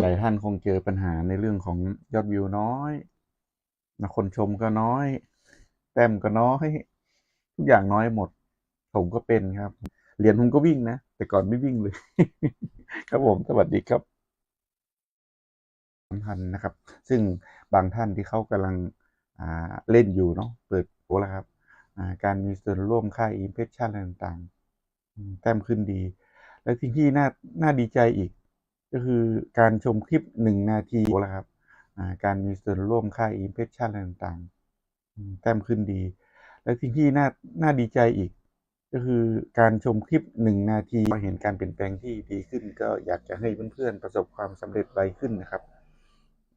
หลายท่านคงเจอปัญหาในเรื่องของยอดวิวน้อยนะคนชมก็น้อย แต้มก็น้อย ทุกอย่างน้อยหมด ผมก็เป็นครับ เหรียญผมก็วิ่งนะ แต่ก่อนไม่วิ่งเลย ครับผมสวัสดีครับสำคัญนะครับ ซึ่งบางท่านที่เขากำลังเล่นอยู่เนาะเปิดโอ้แล้วครับ การมีส่วนร่วมค่า impression อะไรต่างๆ แต้มขึ้นดี และที่ที่น่าน่าดีใจอีก ก็คือการชมคลิปหนึ่งนาทีแล้วครับการมีส่วนร่วมค่า impression อะไรต่างๆแต้มขึ้นดี และที่ที่น่าน่าดีใจอีก ก็คือการชมคลิปหนึ่งนาทีเห็นการเปลี่ยนแปลงที่ดีขึ้น ก็อยากจะให้เพื่อนๆประสบความสำเร็จไวขึ้นนะครับ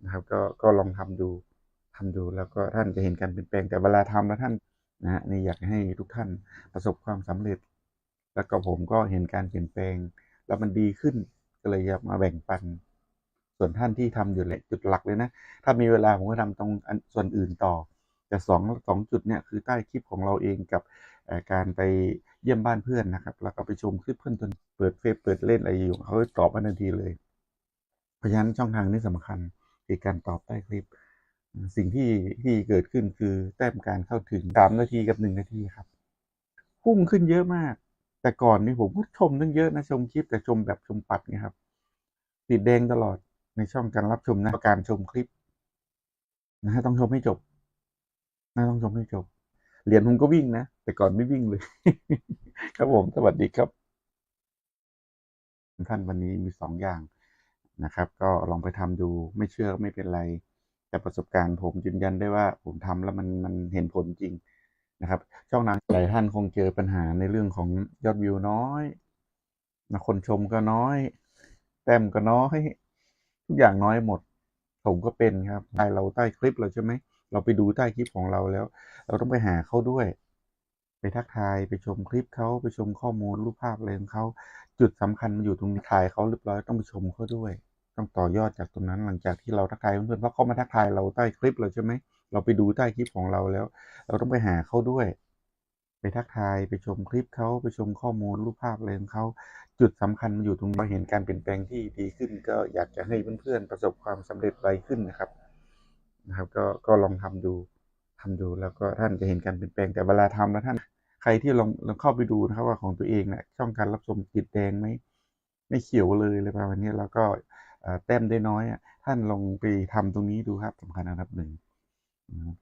นะครับ ก็ก็ลองทำดูทำดูแล้วก็ท่านจะเห็นการเปลี่ยนแปลงแต่เวลาทำแล้วท่านนะนี่อยากให้ทุกท่านประสบความสำเร็จ แล้วก็ผมก็เห็นการเปลี่ยนแปลงแล้วมันดีขึ้น ก็เลยอยากมาแบ่งปัน ส่วนท่านที่ทำอยู่แหละจุดหลักเลยนะ ถ้ามีเวลาผมก็ทำตรงส่วนอื่นต่อ แต่สองสองจุดเนี่ยคือใต้คลิปของเราเองกับการไปเยี่ยมบ้านเพื่อนนะครับ แล้วก็ไปชมคลิปเพื่อนจนเปิดเฟซเปิดเล่นอะไรอยู่เขาตอบมาทันทีเลย เพราะฉะนั้นช่องทางนี้สำคัญคือการตอบใต้คลิป สิ่งที่ที่เกิดขึ้นคือแต้มการเข้าถึงสามนาทีกับหนึ่งนาทีครับพุ่งขึ้นเยอะมาก แต่ก่อนนี่ผมก็ชมตั้งเยอะนะชมคลิปแต่ชมแบบชมปัดไงครับติดแดงตลอดในช่องการรับชมนะการชมคลิปนะฮะต้องชมให้จบนะต้องชมให้จบเหรียญผมก็วิ่งนะ แต่ก่อนไม่วิ่งเลย ครับผมสวัสดีครับ ท่านวันนี้มีสองอย่างนะครับ ก็ลองไปทำดูไม่เชื่อไม่เป็นไร แต่ประสบการณ์ผมยืนยันได้ว่าผมทำแล้วมันมันเห็นผลจริง นะครับ ช่องทางหลายท่านคงเจอปัญหาในเรื่องของยอดวิวน้อยนะคนชมก็น้อย แต้มก็น้อย ทุกอย่างน้อยหมด ผมก็เป็นครับใต้เราใต้คลิปเราใช่ไหม เราไปดูใต้คลิปของเราแล้ว เราต้องไปหาเขาด้วย ไปทักทายไปชมคลิปเขาไปชมข้อมูลรูปภาพอะไรของเขาจุดสำคัญมันอยู่ตรงนี้ถ่ายเขาเรียบร้อยต้องไปชมเขาด้วย ต้องต่อยอดจากตรงนั้นหลังจากที่เราทักทายเพื่อนๆเพราะเขามาทักทายเราใต้คลิปเราใช่ไหมเราไปดูใต้คลิปของเราแล้ว เราต้องไปหาเขาด้วย ไปทักทายไปชมคลิปเขาไปชมข้อมูลรูปภาพอะไรของเขาจุดสำคัญมันอยู่ตรงนี้เราเห็นการเปลี่ยนแปลงที่ดีขึ้น ก็อยากจะให้เพื่อนๆประสบความสำเร็จไวขึ้นนะครับนะครับ ก็ก็ลองทำดูทำดูแล้วก็ท่านจะเห็นการเปลี่ยนแปลงแต่เวลาทำแล้วท่านใครที่ลองลองเข้าไปดูนะครับว่าของตัวเองเนะี่ยช่องการรับชมติดแดงไหมไม่เขียวเลยอะไรประมาณนี้แล้วก็ แต้มได้น้อยอะท่านลองไปทำตรงนี้ดูครับสำคัญอันดับหนึ่ง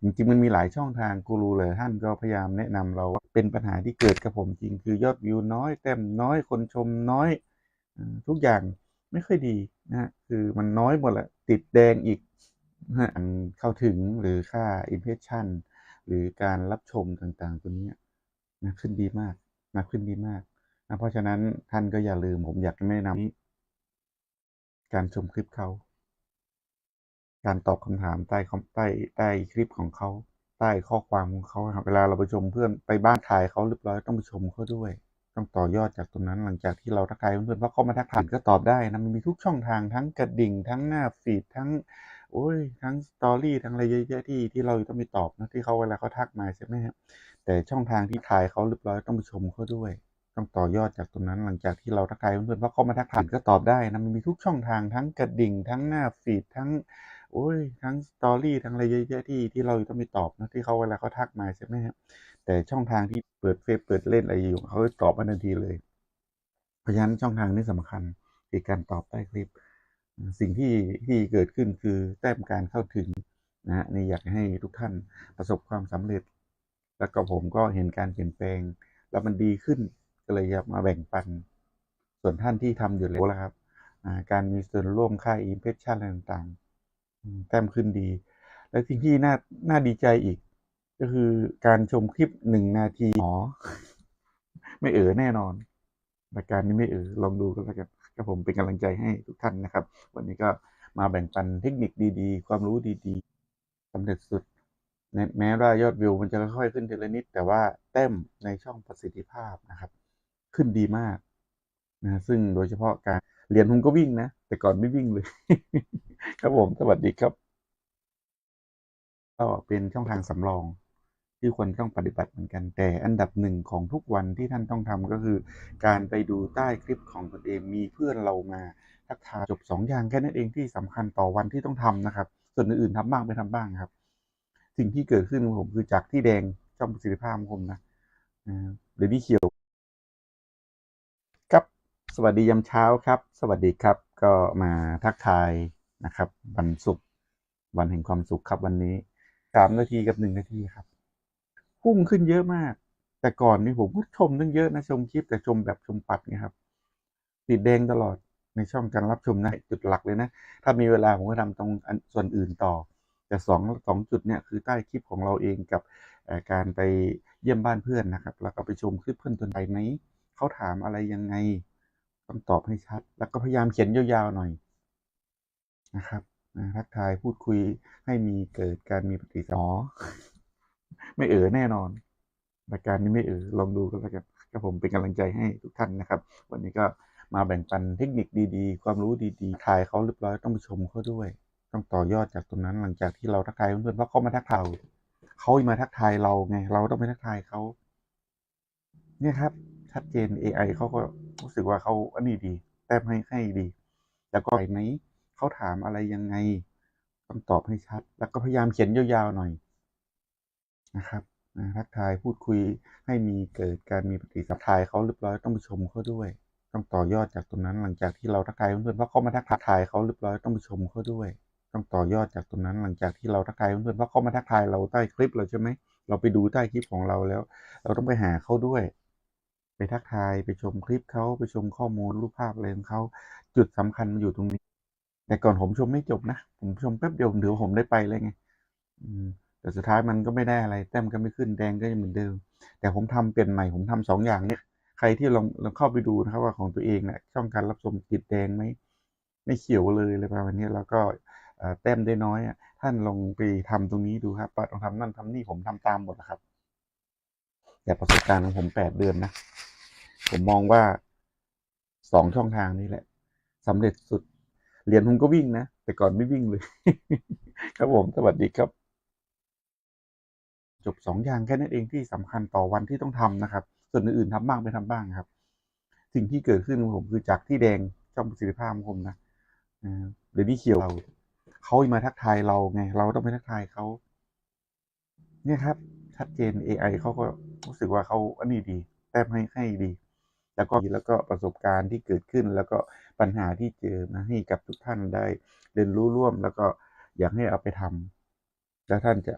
จริงๆมันมีหลายช่องทางกูรูเลยท่านก็พยายามแนะนำเราว่าเป็นปัญหาที่เกิดกับผมจริง คือยอดวิวน้อย แต้มน้อยคนชมน้อย ทุกอย่างไม่ค่อยดีนะฮะคือมันน้อยหมดแหละติดแดงอีกนะฮะอันเข้าถึงหรือค่า impression หรือการรับชมต่างๆ ตัวนี้นะขึ้นดีมากนะขึ้นดีมากนะเพราะฉะนั้นท่านก็อย่าลืมผมอยากจะแนะนำ การชมคลิปเขา การตอบคำถามใต้ใต้ใต้คลิปของเขา ใต้ข้อความของเขาครับเวลาเราไปชมเพื่อนไปบ้านถ่ายเขาเรียบร้อยต้องไปชมเขาด้วย ต้องต่อยอดจากตรงนั้นหลังจากที่เราทักทายเพื่อนๆเพราะเขามาทักทายก็ตอบได้นะมันมีทุกช่องทางทั้งกระดิ่ง ทั้งหน้าฟีดทั้งโอ้ยทั้งสตอรี่ทั้งอะไรเยอะแยะที่ที่เราต้องไปตอบนะที่เขาเวลาเขาทักมาใช่ไหมครับแต่ช่องทางที่ถ่ายเขาเรียบร้อยต้องไปชมเขาด้วย ต้องต่อยอดจากตรงนั้นหลังจากที่เราทักทายเพื่อนๆเพราะเขามาทักทายก็ตอบได้นะมันมีทุกช่องทางทั้งกระดิ่ง ทั้งหน้าฟีดทั้งโอ้ยทั้งสตอรี่ทั้งอะไรเยอะแยะที่ที่เราต้องไปตอบนะที่เขาเวลาเขาทักมาใช่ไหมครับแต่ช่องทางที่เปิดเฟซเปิดเล่นอะไรอยู่เขาตอบมาทันทีเลยเพราะฉะนั้นช่องทางนี้สำคัญคือการตอบใต้คลิป สิ่งที่ที่เกิดขึ้นคือแต้มการเข้าถึงนะฮะนี่อยากให้ทุกท่านประสบความสำเร็จ แล้วก็ผมก็เห็นการเปลี่ยนแปลง แล้วมันดีขึ้น ก็เลยอยากมาแบ่งปัน ส่วนท่านที่ทำอยู่แล้วแล้วครับอ่าการมีส่วนร่วมค่า impression อะไรต่างๆอืมแต้มขึ้นดี และสิ่งที่น่าน่าดีใจอีก ก็คือการชมคลิปหนึ่งนาทีอ๋อไม่เอ๋อแน่นอนรายการนี้ไม่เอ๋อลองดูกันแล้วกันครับผมเป็นกำลังใจให้ทุกท่านนะครับ วันนี้ก็มาแบ่งปันเทคนิคดีๆ ความรู้ดีๆสำเร็จสุดแม้แม้ว่ายอดวิวมันจะค่อยๆขึ้นทีละนิด แต่ว่าแต้มในช่องประสิทธิภาพนะครับ ขึ้นดีมากนะซึ่งโดยเฉพาะการเรียญผมก็วิ่งนะ แต่ก่อนไม่วิ่งเลย ครับผมสวัสดีครับก็เป็นช่องทางสำรองที่ควรต้องปฏิบัติเหมือนกัน แต่อันดับหนึ่งของทุกวันที่ท่านต้องทำก็คือ การไปดูใต้คลิปของตนเองมีเพื่อนเรามาทักทายจบสองอย่างแค่นั้นเองที่สำคัญต่อวันที่ต้องทำนะครับ ส่วนอื่นๆทำบ้างไม่ทำบ้างครับ สิ่งที่เกิดขึ้นของผมคือจากที่แดงช่องประสิทธิภาพของผมนะอ่าเดี๋ยวนี้เขียว สวัสดียามเช้าครับ สวัสดีครับ ก็มาทักทายนะครับ วันศุกร์วันแห่งความสุขครับวันนี้สามนาทีกับหนึ่งนาทีครับ พุ่งขึ้นเยอะมาก แต่ก่อนนี่ผมก็ชมตั้งเยอะนะชมคลิปแต่ชมแบบชมปัดไงครับ ติดแดงตลอดในช่องการรับชมนะจุดหลักเลยนะ ถ้ามีเวลาผมก็ทำตรงส่วนอื่นต่อ แต่สองสองจุดเนี่ยคือใต้คลิปของเราเองกับการไปเยี่ยมบ้านเพื่อนนะครับ แล้วก็ไปชมคลิปเพื่อนตนไปไหมเขาถามอะไรยังไง ต้องตอบให้ชัด แล้วก็พยายามเขียนยาวๆหน่อยนะครับนะทักทายพูดคุยให้มีเกิดการมีปฏิสัมพันธ์ไม่เอ๋อแน่นอนรายการนี้ไม่เอ๋อลองดูก็แล้วกันก็ผมเป็นกำลังใจให้ทุกท่านนะครับ วันนี้ก็มาแบ่งปันเทคนิคดีๆ ความรู้ดีๆทายเขาเรียบร้อยต้องไปชมเขาด้วย ต้องต่อยอดจากตรงนั้นหลังจากที่เราทักทายเพื่อนๆเพราะเขามาทักทายเราเขามาทักทายเราไง เราต้องไปทักทายเขาเนี่ยครับ ชัดเจน AI เขาก็รู้สึกว่าเขาอันนี้ดี แต้มให้ให้ดี แล้วก็ไหวไหมเขาถามอะไรยังไงต้องตอบให้ชัด แล้วก็พยายามเขียนยาวๆหน่อยนะครับทักทายพูดคุยให้มีเกิดการมีปฏิสัมพันธ์เขาเรียบร้อยต้องไปชมเขาด้วย ต้องต่อยอดจากตรงนั้นหลังจากที่เราทักทายเพื่อนๆเพราะเขามาทักทายเขาเรียบร้อยต้องไปชมเขาด้วย ต้องต่อยอดจากตรงนั้นหลังจากที่เราทักทายเพื่อนๆเพราะเขามาทักทายเราใต้คลิปเราใช่ไหมเราไปดูใต้คลิปของเราแล้ว เราต้องไปหาเขาด้วย ทักทายไปชมคลิปเขาไปชมข้อมูลรูปภาพอะไรของเขาจุดสำคัญมันอยู่ตรงนี้ แต่ก่อนผมชมไม่จบนะ ผมชมแป๊บเดียวผมถือว่าผมได้ไปเลยไงแต่สุดท้ายมันก็ไม่ได้อะไร แต้มก็ไม่ขึ้นแดงก็ยังเหมือนเดิม แต่ผมทำเปลี่ยนใหม่ผมทำสองอย่างเนี่ย ใครที่ลองลองเข้าไปดูนะครับว่าของตัวเองเนี่ยช่องการรับชมติดแดงไหมไม่เขียวเลยอะไรประมาณนี้แล้วก็แต้มได้น้อยอะท่านลองไปทำตรงนี้ดูครับปัดลองทำนั่นทำนี่ผมทำตามหมดนะครับแต่ประสบการณ์ของผมแปดเดือนนะ ผมมองว่าสองช่องทางนี้แหละสำเร็จสุด เหรียญผมก็วิ่งนะ แต่ก่อนไม่วิ่งเลย ครับผม สวัสดีครับ จบสองอย่างแค่นั้นเองที่สำคัญต่อวันที่ต้องทำนะครับ ส่วนอื่นๆทำบ้างไม่ทำบ้างครับ สิ่งที่เกิดขึ้นของผมคือจากที่แดงช่องประสิทธิภาพของผมนะเดี๋ยวนี้เขียวเราเขามาทักทายเราไง เราต้องไปทักทายเขาเนี่ยครับ ชัดเจน AI เขาก็รู้สึกว่าเขาอันนี้ดี แต้มให้ให้ดี แล้วก็แล้วก็ประสบการณ์ที่เกิดขึ้น แล้วก็ปัญหาที่เจอนะให้กับทุกท่านได้เรียนรู้ร่วม แล้วก็อยากให้เอาไปทำแล้วท่านจะ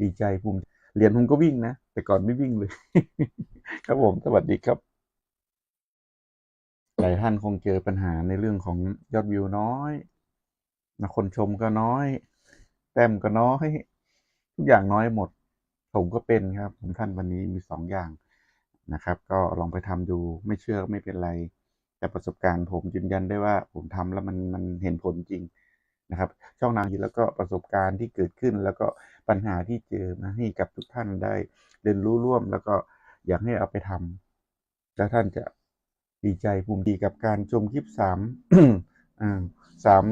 ดีใจภูมิเหรียญผมก็วิ่งนะ แต่ก่อนไม่วิ่งเลย ครับผมสวัสดีครับหลายท่านคงเจอปัญหาในเรื่องของยอดวิวน้อยนะคนชมก็น้อย แต้มก็น้อย ทุกอย่างน้อยหมด ผมก็เป็นครับผมท่านวันนี้มีสองอย่าง นะครับ ก็ลองไปทำดูไม่เชื่อก็ไม่เป็นไร แต่ประสบการณ์ผมยืนยันได้ว่าผมทำแล้วมันมันเห็นผลจริงนะครับ ช่องทางนี้แล้วก็ประสบการณ์ที่เกิดขึ้น แล้วก็ปัญหาที่เจอนะให้กับทุกท่านได้เรียนรู้ร่วม แล้วก็อยากให้เอาไปทำแล้วท่านจะดีใจภูมิใจกับการชมคลิปสามสาม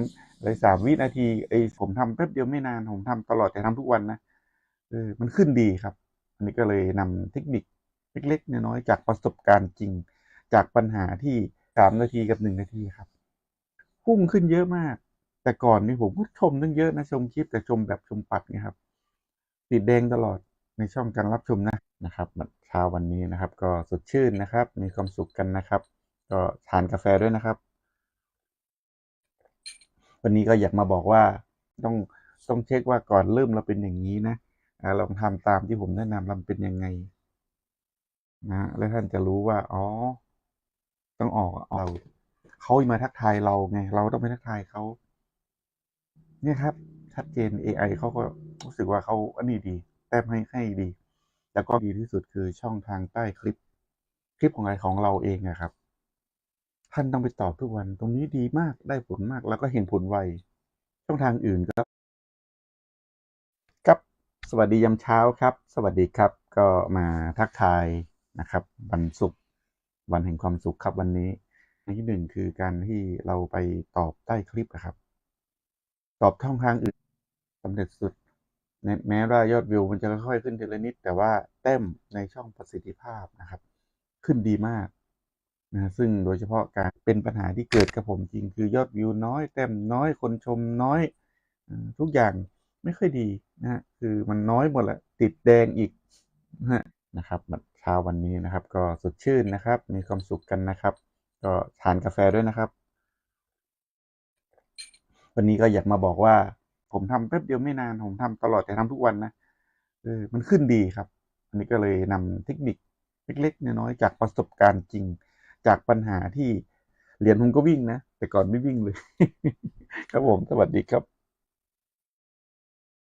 เลยสามวินาทีไอ้ผมทำแป๊บเดียวไม่นาน ผมทำตลอดแต่ทำทุกวันนะเออมันขึ้นดีครับ อันนี้ก็เลยนำเทคนิค เล็กๆน้อยๆจากประสบการณ์จริง จากปัญหาที่สามนาทีกับหนึ่งนาทีครับพุ่งขึ้นเยอะมาก แต่ก่อนนี่ผมก็ชมตั้งเยอะนะชมคลิปแต่ชมแบบชมปัดไงครับติดแดงตลอดในช่องการรับชมนะนะครับเช้าวันนี้นะครับ ก็สดชื่นนะครับ มีความสุขกันนะครับ ก็ทานกาแฟด้วยนะครับ วันนี้ก็อยากมาบอกว่าต้องต้องเช็คว่าก่อนเริ่มเราเป็นอย่างนี้นะอ่าลองทำตามที่ผมแนะนำเราเป็นยังไง นะ แล้วท่านจะรู้ว่า อ๋อ ต้องออกเราเขามาทักทายเราไง เราต้องไปทักทายเขา เนี่ยครับ ชัดเจน AI เขาก็รู้สึกว่าเขาอันนี้ดี แต้มให้ให้ดี แล้วก็ดีที่สุดคือช่องทางใต้คลิป คลิปของอะไรของเราเองนะครับ ท่านต้องไปตอบทุกวัน ตรงนี้ดีมาก ได้ผลมาก แล้วก็เห็นผลไว ช่องทางอื่นก็ครับ สวัสดียามเช้าครับ สวัสดีครับ ก็มาทักทาย นะครับ วันศุกร์วันแห่งความสุขครับวันนี้อันที่หนึ่งคือการที่เราไปตอบใต้คลิปนะครับ ตอบช่องทางอื่นสำเร็จสุดแม้ว่ายอดวิวมันจะค่อยๆขึ้นทีละนิด แต่ว่าแต้มในช่องประสิทธิภาพนะครับ ขึ้นดีมากนะซึ่งโดยเฉพาะการเป็นปัญหาที่เกิดกับผมจริง คือยอดวิวน้อย แต้มน้อยคนชมน้อย ทุกอย่างไม่ค่อยดีนะคือมันน้อยหมดแหละติดแดงอีกนะครับ ช้าวันนี้นะครับ ก็สดชื่นนะครับ มีความสุขกันนะครับ ก็ทานกาแฟด้วยนะครับ วันนี้ก็อยากมาบอกว่า ผมทำแป๊บเดียวไม่นาน ผมทำตลอดแต่ทำทุกวันนะเออมันขึ้นดีครับ อันนี้ก็เลยนำเทคนิคเล็กๆน้อยๆจากประสบการณ์จริง จากปัญหาที่เหรียญผมก็วิ่งนะ แต่ก่อนไม่วิ่งเลย ครับผมสวัสดีครับ